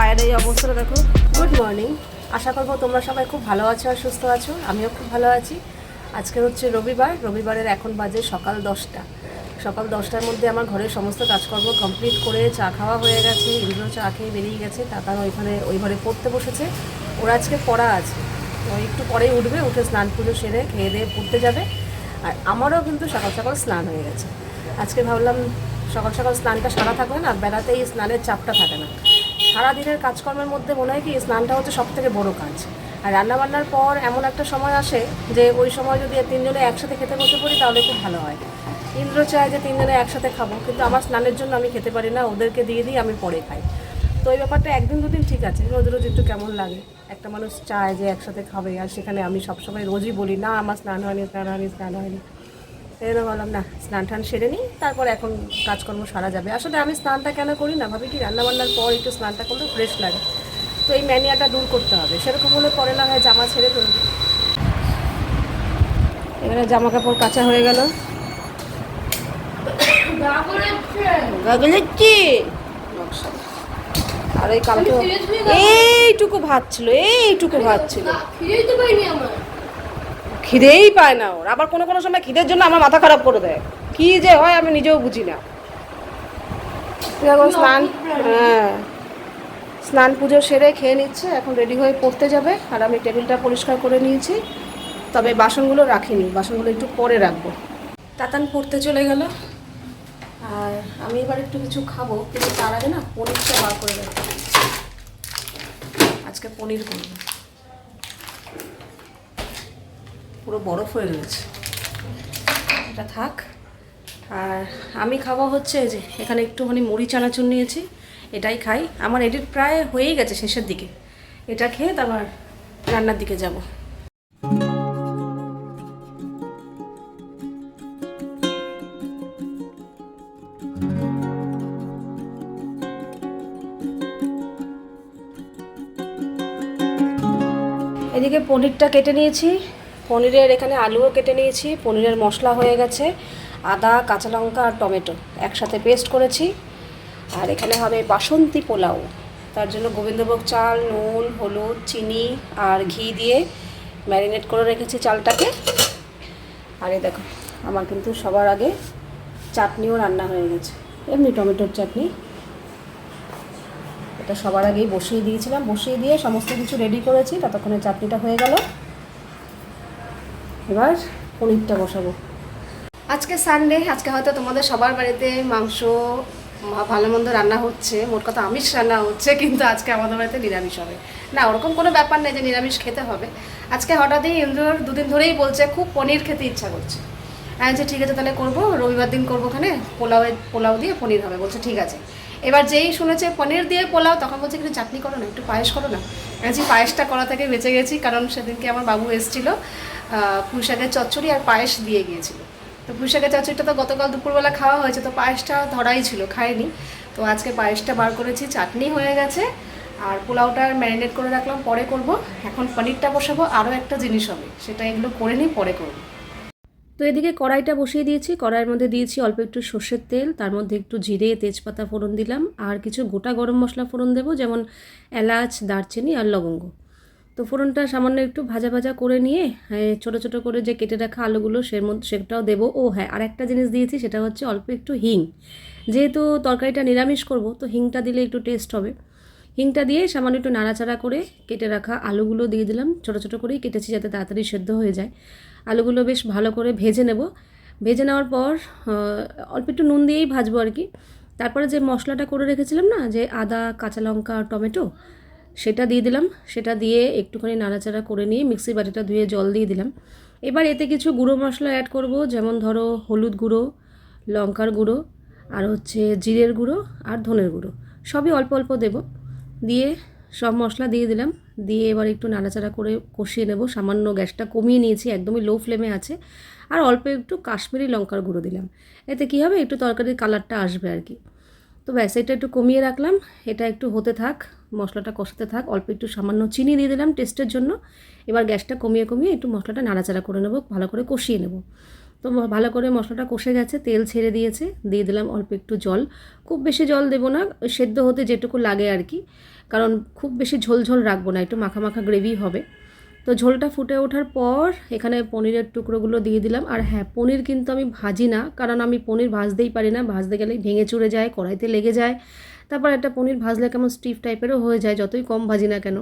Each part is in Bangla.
পায়ের এই অবস্থাটা দেখো। গুড মর্নিং আশা করব তোমরা সবাই খুব ভালো আছো আর সুস্থ আছো। আমিও খুব ভালো আছি। আজকে হচ্ছে রবিবার। রবিবারের এখন বাজে সকাল দশটা। সকাল দশটার মধ্যে আমার ঘরের সমস্ত কাজকর্ম কমপ্লিট করে চা খাওয়া হয়ে গেছে। ইন্দ্র চা খেয়ে বেরিয়ে গেছে। তাতার ওইখানে, ওই ঘরে পড়তে বসেছে। ওরা আজকে পড়া আছে। ও একটু পরেই উঠবে, উঠে স্নান পুজো সেরে খেয়ে দিয়ে পড়তে যাবে। আর আমারও কিন্তু সকাল সকাল স্নান হয়ে গেছে। আজকে ভাবলাম সকাল সকাল স্নানটা সারা থাকবে না বেড়াতেই স্নানের চাপটা থাকে না। সারাদিনের কাজকর্মের মধ্যে মনে হয় কি স্নানটা হচ্ছে সব থেকে বড়ো কাজ। আর রান্নাবান্নার পর এমন একটা সময় আসে যে ওই সময় যদি তিনজনে একসাথে খেতে বসে পড়ি তাহলে খুব ভালো হয়। ইন্দ্র চায় যে তিনজনে একসাথে খাব, কিন্তু আমার স্নানের জন্য আমি খেতে পারি না, ওদেরকে দিয়ে দিই, আমি পরে খাই। তো এই ব্যাপারটা একদিন দুদিন ঠিক আছে, রোজ রোজ একটু কেমন লাগে। একটা মানুষ চায় যে একসাথে খাবে, আর সেখানে আমি সবসময় রোজই বলি, না, আমার স্নান হয়নি স্নান হয়নি স্নান হয়নি। এই বললাম না স্নান টান সেরে নিই তারপর এখন কাজকর্ম সারা যাবে। আসলে আমি স্নানটা কেন করি না? ভাবি কি রান্নাবান্নার পর একটু স্নানটা করলে ফ্রেশ লাগে। তো এই ম্যানিয়াটা দূর করতে হবে। সেরকম হলে পরে না হয় জামা ছেড়ে দেবো এবারে জামা কাপড় কাঁচা হয়ে গেল। আর এই কালকে এইটুকু ভাত ছিল এইটুকু ভাত ছিল। খিদেই পায় না ওর। আবার কোনো কোনো সময় খিদের জন্য আমার মাথা খারাপ করে দেয়। কি যে হয় আমি নিজেও বুঝি না। এখন স্নান হ্যাঁ। স্নান পুজো সেরে খেয়ে নিচ্ছে এখন রেডি হয়ে পড়তে যাবে। আর আমি টেবিলটা পরিষ্কার করে নিয়েছি। তবে বাসনগুলো রাখিনি। বাসনগুলো একটু পরে রাখব। তাতান পড়তে চলে গেল। আর আমি এবার একটু কিছু খাব। কিন্তু তার আগে না পনিরটা বার করে রাখব। আজকে পনির করব। পুরো বরফ হয়ে রয়েছে এটা থাক। আর আমি খাওয়া হচ্ছে যে, এখানে একটুখানি মুড়ি, চানাচুর নিয়েছি, এটাই খাই। আমার এডিট প্রায় হয়েই গেছে শেষের দিকে। এটা খেয়ে তারপর রান্নার দিকে যাব। এদিকে পনিরটা কেটে নিয়েছি। পনিরের এখানে আলুও কেটে নিয়েছি, পনিরের মশলা হয়ে গেছে, আদা, কাঁচা লঙ্কা আর টমেটো একসাথে পেস্ট করেছি। আর এখানে হবে বাসন্তী পোলাও, তার জন্য গোবিন্দভোগ চাল, নুন, হলুদ, চিনি আর ঘি দিয়ে ম্যারিনেট করে রেখেছি চালটাকে। আর এই দেখো, আমার কিন্তু সবার আগে চাটনিও রান্না হয়ে গেছে। এমনি টমেটোর চাটনি। এটা সবার আগেই বসিয়ে দিয়েছিলাম। বসিয়ে দিয়ে সমস্ত কিছু রেডি করেছি, ততক্ষণে চাটনিটা হয়ে গেল। এবার পনিরটা বসাবো। আজকে সানডে আজকে হয়তো তোমাদের সবার বাড়িতে মাংস ভালো মন্দ রান্না হচ্ছে। মোট কথা আমিষ রান্না হচ্ছে, কিন্তু আজকে আমাদের বাড়িতে নিরামিষ হবে। না, ওরকম কোনো ব্যাপার নেই যে নিরামিষ খেতে হবে। আজকে হঠাৎই ইন্দ্রর দুদিন ধরেই বলছে, খুব পনির খেতে ইচ্ছা করছে। আমি বলছি, ঠিক আছে, তাহলে করব। রবিবার দিন করব ওখানে। পোলাও পোলাও দিয়ে পনির হবে। বলছে, ঠিক আছে। এবার যেই শুনেছে পনির দিয়ে পোলাও, তখন বলছে, একটু চাটনি করো না, একটু পায়েস করো না। আমি পায়েসটা করা থেকে বেঁচে গেছি, কারণ সেদিনকে আমার বাবু এসেছিল। পুঁই শাকের চচ্চড়ি আর পায়েস দিয়ে গিয়েছিল। তো পুঁই শাকের চচ্চড়িটা তো গতকাল দুপুরবেলা খাওয়া হয়েছে, তো পায়েসটা ধরাই ছিল, খাইনি। তো আজকে পায়েসটা বার করেছি, চাটনি হয়ে গেছে, আর পোলাওটা ম্যারিনেট করে রাখলাম, পরে করব। এখন পনিরটা বসাবো, আরও একটা জিনিস হবে, সেটা এগুলো করে নিই, পরে করব। তো এদিকে কড়াইটা বসিয়ে দিয়েছি, কড়াইয়ের মধ্যে দিয়েছি অল্প একটু সর্ষের তেল, তার মধ্যে একটু জিরে, তেজপাতা ফোড়ন দিলাম, আর কিছু গোটা গরম মশলা ফোড়ন দেবো, যেমন এলাচ, দারচিনি আর লবঙ্গ। তো ফোড়নটা সামান্য একটু ভাজা ভাজা করে নিয়ে ছোটো ছোটো করে যে কেটে রাখা আলুগুলো সের মধ্যে সেটাও দেবো। ও হ্যাঁ আর একটা জিনিস দিয়েছি, সেটা হচ্ছে অল্প একটু হিং। যেহেতু তরকারিটা নিরামিষ করব, তো হিংটা দিলে একটু টেস্ট হবে। হিংটা দিয়ে সামান্য একটু নাড়াচাড়া করে কেটে রাখা আলুগুলো দিয়ে দিলাম। ছোটো ছোটো করেই কেটেছি যাতে তাড়াতাড়ি সেদ্ধ হয়ে যায়। আলুগুলো বেশ ভালো করে ভেজে নেব। ভেজে নেওয়ার পর অল্প একটু নুন দিয়েই ভাজবো আর কি। তারপরে যে মশলাটা করে রেখেছিলাম না, যে আদা, কাঁচা লঙ্কা টমেটো সেটা দিয়ে দিলাম। সেটা দিয়ে একটুখানি নাড়াচাড়া করে নিয়ে মিক্সির বাটিটা ধুয়ে জল দিয়ে দিলাম। এবার এতে কিছু গুঁড়ো মশলা অ্যাড করব, যেমন ধরো হলুদ গুঁড়ো, লঙ্কার গুঁড়ো, আর হচ্ছে জিরের গুঁড়ো আর ধনের গুঁড়ো। সবই অল্প অল্প দেব। দিয়ে সব মশলা দিয়ে দিলাম। দিয়ে এবার একটু নাড়াচাড়া করে কষিয়ে নেব। সামান্য গ্যাসটা কমিয়ে নিয়েছি, একদমই লো ফ্লেমে আছে। আর অল্প একটু কাশ্মীরি লঙ্কার গুঁড়ো দিলাম। এতে কী হবে? একটু তরকারির কালারটা আসবে আর কি। তো ব্যাস, এটা একটু কমিয়ে রাখলাম। এটা একটু হতে থাক, মশলাটা কষাতে থাক। অল্প একটু সামান্য চিনি দিয়ে দিলাম টেস্টের জন্য। এবার গ্যাসটা কমিয়ে কমিয়ে একটু মশলাটা নাড়াচাড়া করে নেব, ভালো করে কষিয়ে নেব। তো ভালো করে মশলাটা কষে গেছে, তেল ছেড়ে দিয়েছে। দিয়ে দিলাম অল্প একটু জল। খুব বেশি জল দেবো না সেদ্ধ হতে যেটুকু লাগে আর কি। কারণ খুব বেশি ঝোল ঝোল রাখব না, একটু মাখা মাখা গ্রেভি হবে। তো ঝোলটা ফুটে ওঠার পর এখানে পনিরের টুকরোগুলো দিয়ে দিলাম। আর হ্যাঁ পনির কিন্তু আমি ভাজি না, কারণ আমি পনির ভাজতেই পারি না। ভাজতে গেলেই ভেঙে চুড়ে যায়, কড়াইতে লেগে যায়। তারপর একটা পনির ভাজলে কেমন স্টিফ টাইপেরও হয়ে যায়, যতই কম ভাজি না কেন।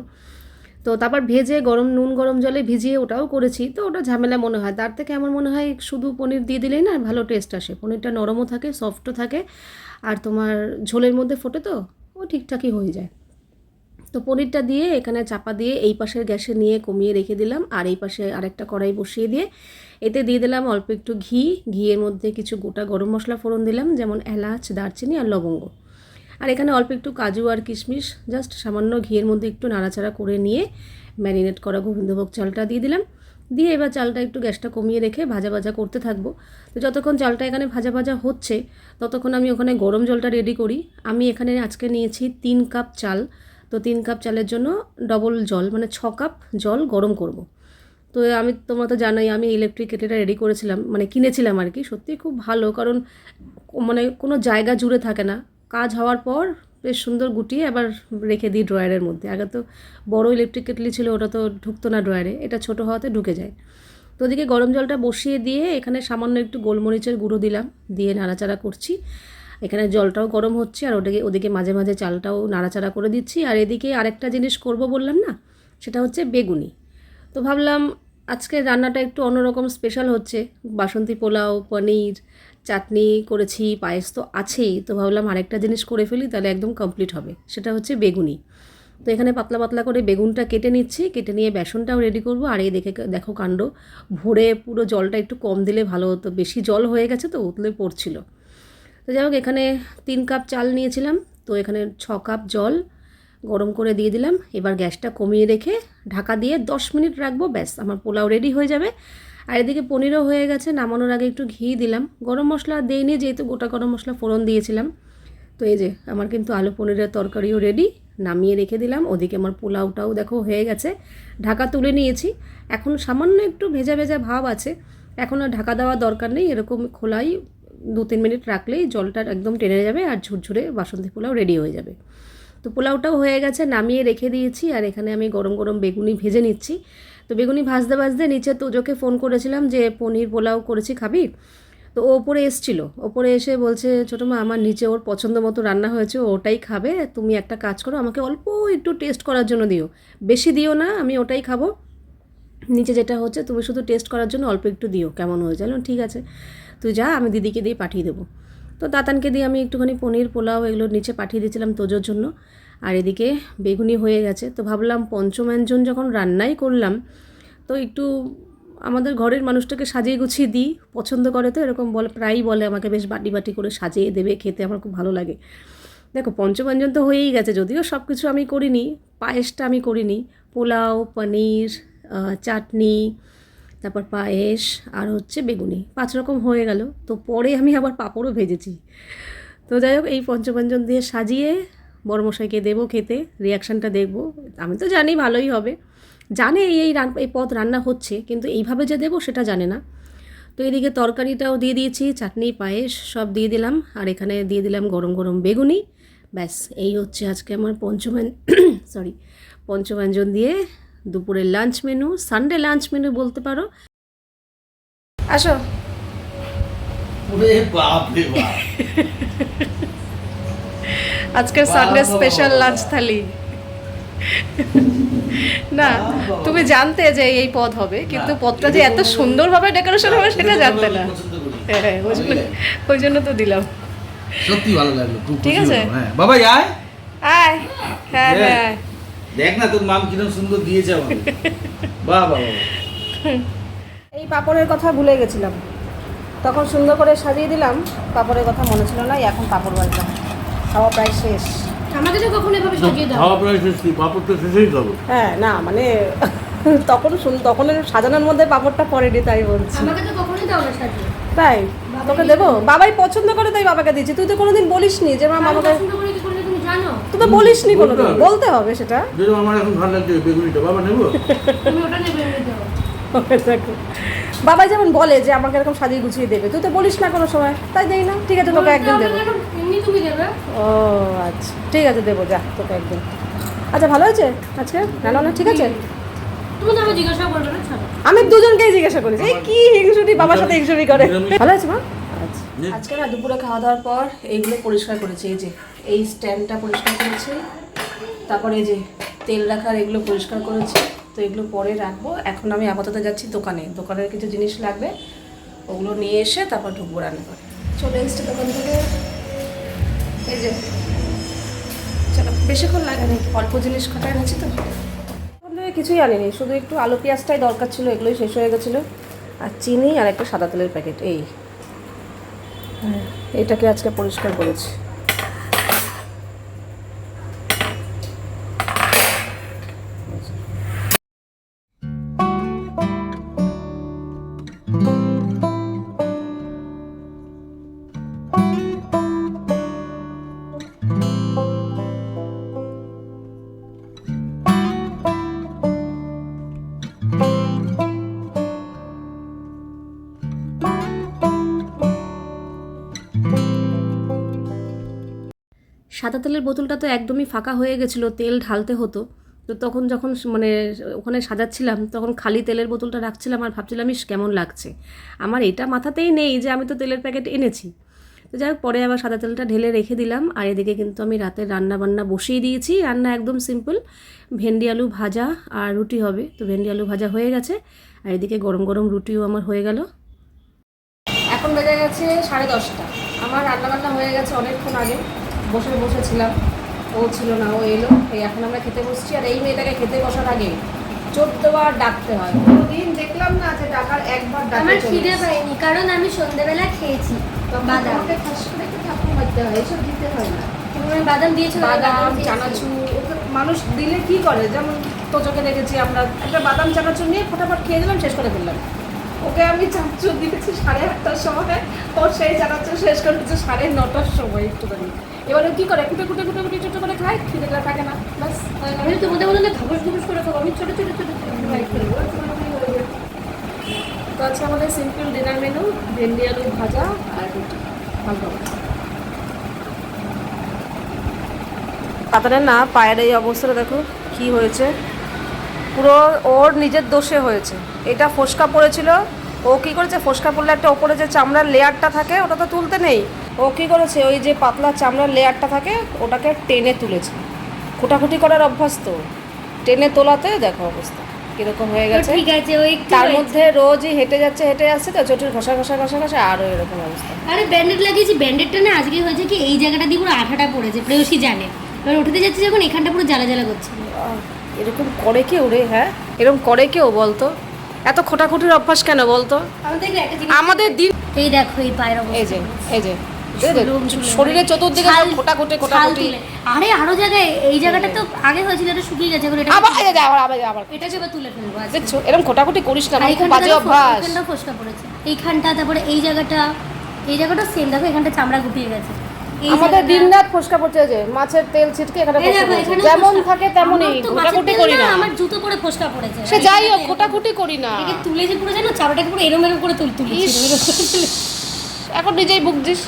তো তারপর ভেজে গরম, নুন গরম জলে ভিজিয়ে ওটাও করেছি। তো ওটা ঝামেলা মনে হয়। তার থেকে আমার মনে হয় শুধু পনির দিয়ে দিলেই না, ভালো টেস্ট আসে। পনিরটা নরমও থাকে সফটও থাকে। আর তোমার ঝোলের মধ্যে ফোটে তো, ও ঠিকঠাকই হয়ে যায়। তো পনিরটা দিয়ে এখানে চাপা দিয়ে এই পাশের গ্যাসে নিয়ে কমিয়ে রেখে দিলাম, আর এই পাশে আরেকটা কড়াই বসিয়ে দিয়ে এতে দিয়ে দিলাম অল্প একটু ঘি। ঘিয়ের মধ্যে কিছু গোটা গরম মশলা ফোড়ন দিলাম, যেমন এলাচ, দারচিনি আর লবঙ্গ। আর এখানে অল্প একটু কাজু আর কিশমিশ, জাস্ট সামান্য ঘিয়ের মধ্যে একটু নাড়াচাড়া করে নিয়ে ম্যারিনেট করা গোবিন্দভোগ চালটা দিয়ে দিলাম। দিয়ে এবার চালটা একটু গ্যাসটা কমিয়ে রেখে ভাজা ভাজা করতে থাকব। তো যতক্ষণ চালটা এখানে ভাজা ভাজা হচ্ছে, ততক্ষণ আমি ওখানে গরম জলটা রেডি করি। আমি এখানে আজকে নিয়েছি তিন কাপ চাল। তো তিন কাপ চালের জন্য ডবল জল মানে ছ কাপ জল গরম করব। তো আমি তোমরা তো জানোই, আমি ইলেকট্রিক কেটেলটা রেডি করেছিলাম মানে কিনেছিলাম আর কি। সত্যি খুব ভালো, কারণ মানে কোনো জায়গা জুড়ে থাকে না। কাজ হওয়ার পর বেশ সুন্দর গুটিয়ে আবার রেখে দিই ড্রয়ারের মধ্যে। আগে তো বড় ইলেকট্রিক কেটলি ছিল, ওটা তো ঢুকতো না ড্রয়ারে এটা ছোট হওয়াতে ঢুকে যায়। তো ওদিকে গরম জলটা বসিয়ে দিয়ে এখানে সামান্য একটু গোলমরিচের গুঁড়ো দিলাম, দিয়ে নাড়াচাড়া করছি। এখানে জলটাও গরম হচ্ছে আর ওটাকে, ওদিকে মাঝে মাঝে চালটাও নাড়াচাড়া করে দিচ্ছি। আর এদিকে আরেকটা জিনিস করব বললাম না, সেটা হচ্ছে বেগুনি। তো ভাবলাম আজকে রান্নাটা একটু অন্যরকম স্পেশাল হচ্ছে। বাসন্তী পোলাও, পনির, চাটনি করেছি, পায়েস তো আছেই। তো ভাবলাম আরেকটা জিনিস করে ফেলি, তাহলে একদম কমপ্লিট হবে। সেটা হচ্ছে বেগুনি। তো এখানে পাতলা পাতলা করে বেগুনটা কেটে নিচ্ছি, কেটে নিয়ে বেসনটাও রেডি করব। আর এই দেখে, দেখো কাণ্ড, ভরে পুরো জলটা একটু কম দিলে ভালো হতো। বেশি জল হয়ে গেছে তো উতলে পড়ছিল। তো যাই হোক, এখানে তিন কাপ চাল নিয়েছিলাম। তো এখানে ছ কাপ জল গরম করে দিয়ে দিলাম। এবার গ্যাসটা কমিয়ে রেখে ঢাকা দিয়ে দশ মিনিট রাখব। ব্যাস, আমার পোলাও রেডি হয়ে যাবে। আর এদিকে পনিরও হয়ে গেছে। নামানোর আগে একটু ঘি দিলাম। গরম মশলা দিইনি, যেহেতু গোটা গরম মশলা ফোড়ন দিয়েছিলাম। তো এই যে, আমার কিন্তু আলু পনিরের তরকারিও রেডি। নামিয়ে রেখে দিলাম। ওদিকে আমার পোলাওটাও দেখো হয়ে গেছে। ঢাকা তুলে নিয়েছি। এখন সামান্য একটু ভেজা ভেজা ভাব আছে। এখন আর ঢাকা দেওয়ার দরকার নেই। এরকম খোলাই দু তিন মিনিট রাখলেই জলটা একদম টেনে যাবে আর ঝুরঝুরে বাসন্তী পোলাও রেডি হয়ে যাবে। তো পোলাওটাও হয়ে গেছে নামিয়ে রেখে দিয়েছি আর এখানে আমি গরম গরম বেগুনি ভেজে নিচ্ছি। তো বেগুনি ভাজতে ভাজতে নিচে তোজোকে ফোন করেছিলাম যে পনির পোলাও করেছি খাবি? তো ও ওপরে এসছিল ওপরে এসে বলছে ছোটো মা আমার নিচে ওর পছন্দ মতো রান্না হয়েছে ওটাই খাবে তুমি একটা কাজ করো আমাকে অল্প একটু টেস্ট করার জন্য দিও। বেশি দিও না আমি ওটাই খাব। নিচে যেটা হচ্ছে তুমি শুধু টেস্ট করার জন্য অল্প একটু দিও কেমন হয়েছে? বললাম, ঠিক আছে। তুই যা, আমি দিদিকে দিয়ে পাঠিয়ে দেবো। তো দাতানকে দিয়ে আমি একটুখানি পনির, পোলাও এগুলো নিচে পাঠিয়ে দিয়েছিলাম তোজোর জন্য। আর এদিকে বেগুনি হয়ে গেছে। তো ভাবলাম পঞ্চম্যাঞ্জন যখন রান্নাই করলাম, তো একটু আমাদের ঘরের মানুষটাকে সাজিয়ে গুছিয়ে দিই। পছন্দ করে তো এরকম বলে, প্রায়ই বলে আমাকে, বেশ বাটি বাটি করে সাজিয়ে দেবে, খেতে আমার খুব ভালো লাগে। দেখো পঞ্চব্যঞ্জন তো হয়েই গেছে, যদিও সব কিছু আমি করিনি, পায়েসটা আমি করিনি। পোলাও, পনির চাটনি তারপর পায়েস আর হচ্ছে বেগুনি। পাঁচ রকম হয়ে গেল। তো পরে আমি আবার পাঁপড়ও ভেজেছি। তো যাই হোক, এই পঞ্চব্যঞ্জন দিয়ে সাজিয়ে বড়মশাইকে দেবো খেতে। রিয়াকশানটা দেখব। আমি তো জানি ভালোই হবে। জানে এই এই রান, এই পদ রান্না হচ্ছে, কিন্তু এইভাবে যে দেবো সেটা জানে না। তো এদিকে তরকারিটাও দিয়ে দিয়েছি, চাটনি, পায়েস সব দিয়ে দিলাম। আর এখানে দিয়ে দিলাম গরম গরম বেগুনি। ব্যাস, এই হচ্ছে আজকে আমার পঞ্চমান সরি পঞ্চব্যঞ্জন দিয়ে দুপুরের lunch menu Sunday lunch menu বলতে পারো। আসো। ওরে বাপ। রে বাপ আজকের সানডে স্পেশাল লাঞ্চ থালি। না তুমি জানতে যে এই পদ হবে কিন্তু পদটা যে এত সুন্দরভাবে ডেকোরেশন হবে সেটা জানতে না। হ্যাঁ ওই জন্য বুঝলে? ওই জন্য তো দিলাম। সত্যি ভালো লাগল ঠিক আছে? হ্যাঁ বাবা আয়। আয়। হ্যাঁ হ্যাঁ দেখ না তোর মাম কিরম সুন্দর দিয়েছে আমাকে। বাহ বাহ বাহ। এই পাপড়ের কথা ভুলে গেছিলাম। তখন সুন্দর করে সাজিয়ে দিলাম পাপড়ের কথা মনে ছিল না এখন পাপড় বাজলাম খাওয়া প্রায় শেষ। আমাকে তো কখনো এভাবে সাজিয়ে দাও। খাওয়া প্রায় শেষ কি? পাপড় তো শেষই খাব হ্যাঁ না মানে তখন শুন- তখন সাজানোর মধ্যে পাপড়টা পড়েনি তাই বলছি। আমাকে তো কখনোই দাও না সাজিয়ে। তাই? তোকে দেবো? বাবাই পছন্দ করে তাই বাবাকে দিয়েছি। তুই তো কোনোদিন বলিসনি যে মা আমি তুই তো বলিসনি বলতে কোনোদিন হবে। বলতে হবে সেটা। যেরকম আমার এখন ভালো লাগছে বেগুনিটা বাবা নেব? তুমি ওটা নেবে বাবা যেমন বলে যে আমাকে এরকম সাজিয়ে গুছিয়ে দেবে তুই তো বলিস না কোনো সময়। তাই দেই না ঠিক আছে তোকে একদিন দেবো। তুমি দেবে। ও আচ্ছা ঠিক আছে দেবো যা তোকে একদিন। আচ্ছা ভালো হয়েছে আজকে? রান্না বান্না ঠিক আছে। আমি জিজ্ঞাসা করবে না ছাড়ো। আমি দুজনকেই জিজ্ঞাসা করেছি এই কি হিংসুটি বাবার সাথে হিংসুটি করে? ভালো আছে মা? আজকে না দুপুরে খাওয়া দাওয়ার পর এইগুলো পরিষ্কার করেছি, এই যে, এই স্ট্যান্ডটা পরিষ্কার করেছি, তারপরে এই যে তেল রাখার এগুলো পরিষ্কার করেছি, তো এগুলো পরে রাখব। এখন আমি আপাতত যাচ্ছি দোকানে, দোকানের কিছু জিনিস লাগবে, ওগুলো নিয়ে এসে তারপর ঢুকবো রান্না করে। চলে এসছি দোকান থেকে। এই যে, চলো, বেশিক্ষণ লাগে না অল্প জিনিস কটা এনেছি তো। কিছুই আনিনি, শুধু একটু আলু পেঁয়াজটাই দরকার ছিল, এগুলোই শেষ হয়ে গেছিল। আর চিনি আর একটা সাদা তেলের প্যাকেট, এই। এটাকে আজকে পরিষ্কার করেছি। সাদা তেলের বোতলটা তো একদমই ফাঁকা হয়ে গেছিল, তেল ঢালতে হতো। তো তখন যখন মানে ওখানে সাজাচ্ছিলাম, তখন খালি তেলের বোতলটা রাখছিলাম আর ভাবছিলাম, ইস, কেমন লাগছে? আমার এটা মাথাতেই নেই যে আমি তো তেলের প্যাকেট এনেছি। তো যাই হোক, পরে আবার সাদা তেলটা ঢেলে রেখে দিলাম। আর এদিকে কিন্তু আমি রাতের রান্না বান্না বসিয়ে দিয়েছি। রান্না একদম সিম্পল। ভেন্ডি, আলু ভাজা আর রুটি হবে। তো ভেন্ডি, আলু ভাজা হয়ে গেছে। আর এদিকে গরম গরম রুটিও আমার হয়ে গেল। এখন বেজে গেছে সাড়ে দশটা। আমার রান্না বান্না হয়ে গেছে অনেকক্ষণ আগে। বসে বসেছিলাম। ও ছিল না ও এলো। এই এখন আমরা খেতে বসছি। আর এই মেয়েটাকে খেতে বসার আগে চোদ্দবার ডাকতে হয়। কোনোদিন দেখলাম না যে ডাকার একবার ডাকে আমার খিদে পাইনি কারণ আমি সন্ধ্যাবেলা খেয়েছি বাদাম। খাস করে একটু ঠাকুর মারতে হয়? এসব দিতে হয় না। তুমি বাদাম দিয়েছ বাদাম চানাচুর মানুষ দিলে কি করে? যেমন তোজোকে দেখেছি আমরা একটা বাদাম চানাচুর নিয়ে ফটাফট খেয়ে দিলাম শেষ করে ফেললাম। ওকে আমি চানাচুর দিয়েছি সাড়ে আটটার সময়। ও সেই চানাচুর শেষ করে দিচ্ছে সাড়ে নটার সময় একটুখানি। এবারে কি করে কুটে কুটে কুটে কুটে ছোট করে খায় খিদেটা থাকে না ব্যাস গেল। আমি তোমাদের বললাম ঘাবস ঘুবস করে খাব আমি ছোট ছোট ছোট ছোট করে খাব। তো আজকে আমাদের সিম্পল ডিনার মেনু ভেন্ডি আলু ভাজা আর রুটি হালকা। না পায়ের এই অবস্থাটা দেখো কি হয়েছে পুরো ওর নিজের দোষে হয়েছে এটা ফোসকা পড়েছিল ও কি করেছে? ফোসকা পড়লে একটা ওপরে যে চামড়ার লেয়ারটা থাকে ওটা তো তুলতে নেই। ও কি করেছে? ওই যে পাতলা চামড়ার লেয়ারটা থাকে ওটাকে টেনে তুলেছে। খুটাখুটি করার অভ্যাস তো। টেনে তোলাতে দেখো অবস্থা কীরকম হয়ে গেছে। ঠিক আছে ওই তার মধ্যে রোজই হেঁটে যাচ্ছে হেঁটে যাচ্ছে তো চটির ঘষা ঘষা ঘষা ঘষা আরও এরকম অবস্থা। আরে ব্যান্ডেড লাগিয়েছি। ব্যান্ডেডটা না আজকে হয়েছে কি এই জায়গাটা দিয়ে পুরো আঠাটা পড়েছে প্রেয়সী জানে। এবার উঠতে যাচ্ছি যখন এখানটা পুরো জ্বালা জ্বালা করছে এরকম করে কেউ রে হ্যাঁ? এরকম করে কেউ বলতো? এত খোটাখুটির অভ্যাস কেন বলতো? আমাদের দিন এই দেখো এই পায়ের এই যে এই যে। শরীরের চতুর্দিকে ছাল খোটাখুটি আরে আরও জায়গায় এই জায়গাটা তো আগে হয়েছিল এটা শুকিয়ে গেছে এটা আবার যে, আবার আবার আবার। এটাকে এবার তুলে ফেলব। দেখছ এরকম খোটাখুটি করিস না খুব এইখানটা বাজে অভ্যাস। এইখানটাও ফোসকা পড়েছে। এইখানটা তারপরে এই জায়গাটা এই জায়গাটা সেম দেখো এখানটা চামড়া গুটিয়ে গেছে। আমাদের জায়গাটা- দিন রাত ফোসকা পড়ছে যে মাছের তেল ছিটকে এখানে। যেমন থাকে তেমনই খোটাখুটি করি না আমার জুতো পরে ফোসকা পড়েছে। সে যাই হোক খোটাখুটি করি না। তুলে যে পুরো জানো? চামড়াটাকে পুরো এরম এরম করে তুল ইস। এখন নিজেই ভুগছিস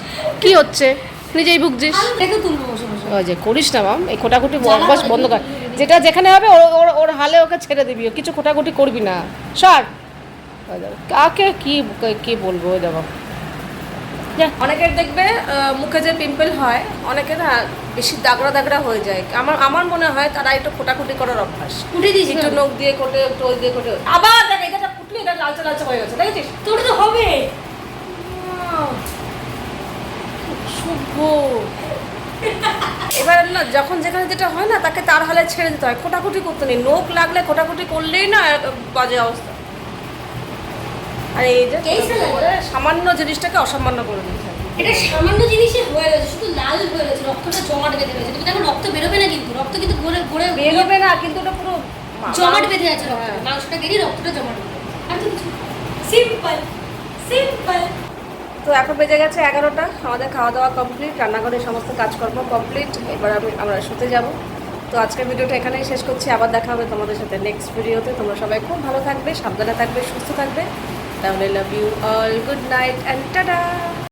কি হচ্ছে? নিজেই ভুগছিস দেখো তুলবো বসে বসে। ওই যে করিস না মাম। এই খোটাখুটি করে বন্ধ কর। যেটা যেখানে হবে ওর ওর হালে ওকে ছেড়ে দিবি। কিছু খোটাখুটি করবি না। সর। কাকে কি কি বলব ওই অনেকের দেখবে মুখে যে পিম্পল হয় অনেকে না বেশি দাগড়া দাগড়া হয়ে যায়। আমার আমার মনে হয় তারা একটু খোটাখুটি করার অভ্যাস। উঠে দিস একটু নখ দিয়ে কোটে একটু ওই দিয়ে কোটে। আবার দেখ এটা কুটলি এটা লালচে লালচে হয়ে গেছে দেখেছিস? তোর তো হবে। শুভ। এবার না যখন যেখানে যেটা হয় না তাকে তার হালে ছেড়ে দিতে হয়। খোটাখুটি করতে নেই। নোখ লাগলে খোটাখুটি করলেই না বাজে অবস্থা। আর এই যে সামান্য জিনিসটাকে অসামান্য করে হয় এটা সামান্য জিনিসে হয়ে গেছে শুধু লাল হয়ে গেছে রক্তটা জমাট বেঁধে গেছে। তুমি দেখো রক্ত বেরোবে না কিন্তু রক্ত কিন্তু ঘুরে ঘুরে বেরোবে না কিন্তু ওটা পুরো জমাট বেঁধে আছে রক্ত। হ্যাঁ। মাংসটা গেলেই রক্তটা জমাট বেঁধে আর কিছু সিম্পল সিম্পল। তো এখন বেজে গেছে এগারোটা আমাদের খাওয়া দাওয়া কমপ্লিট রান্নাঘরের সমস্ত কাজকর্ম কমপ্লিট এবার আমি আমরা শুতে যাব। তো আজকের ভিডিওটা এখানেই শেষ করছি আবার দেখা হবে তোমাদের সাথে নেক্সট ভিডিওতে তোমরা সবাই খুব ভালো থাকবে সাবধানে থাকবে সুস্থ থাকবে। তাহলে love you all good night and tata